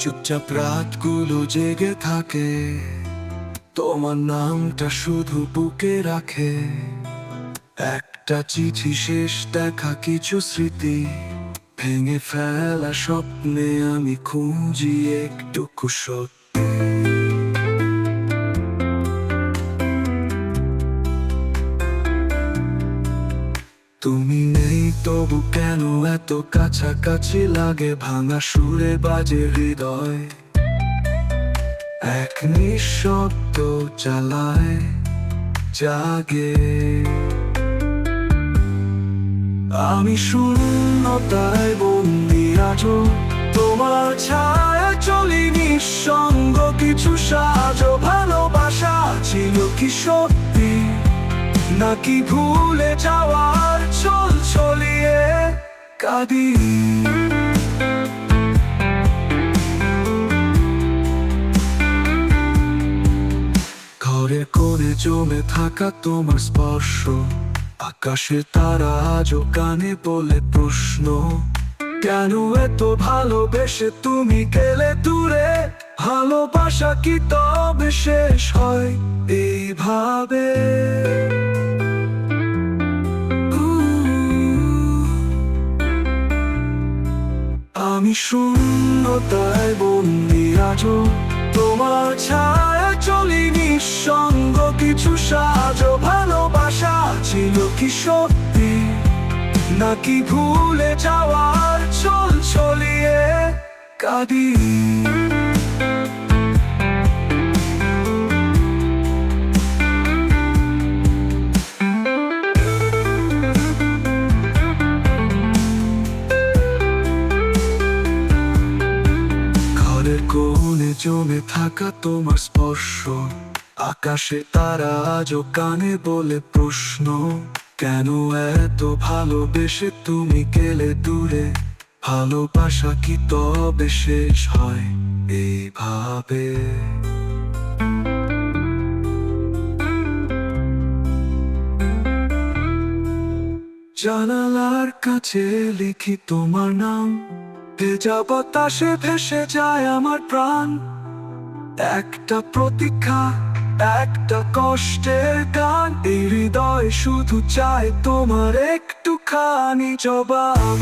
চুপচাপ রাতগুলো জেগে থাকে। তোমার নামটা শুধু বুকে রাখে। একটা চিঠি শেষ দেখা কিছু স্মৃতি। ভেঙে ফেলা স্বপ্নে আমি খুঁজি একটু সত্যি। তুমি নেই তবু কেন এত কাছাকাছি লাগে ভাঙা সুরে বাজে হৃদয়? এক নিঃশব্দ চালায় জাগে। আমি শূন্যতায় বন্দি আজো তোমার ছায়া চলি নিঃসঙ্গ, কিছু সাজ, ভালোবাসা ছিল কি সত্যি? নাকি ভুলে যাওয়ার চল চলিয়ে কাঁদি? ঘরের কোণে জমে থাকা তোমার স্পর্শ, আকাশে তারা আজও কানে বলে প্রশ্ন, কেন এত ভালোবেসে তুমি গেলে দূরে? ভালোবাসা কি তবে শেষ হয় এইভাবে? আমি শূন্যতায় বন্দি আজ তোমার ছায়া চলি নিঃসঙ্গ, কিছু সাজ, ভালোবাসা ছিল কি সত্যি? নাকি ভুলে যাওয়ার চল চলিয়ে কাঁদি? কোণে জমে থাকা তোমার স্পর্শ। আকাশে তারা আজও কানে বলে প্রশ্ন, কেন এত ভালোবেসে তুমি গেলে দূরে? ভালোবাসা কি তবে শেষ হয় এইভাবে? জানালার কাছে লিখি তোমার নাম ভেজা বাতাসে ভেসে যায় আমার প্রাণ। একটা প্রতীক্ষা, একটা কষ্টের গান। এই হৃদয় শুধু চায় তোমার একটুখানি জবাব।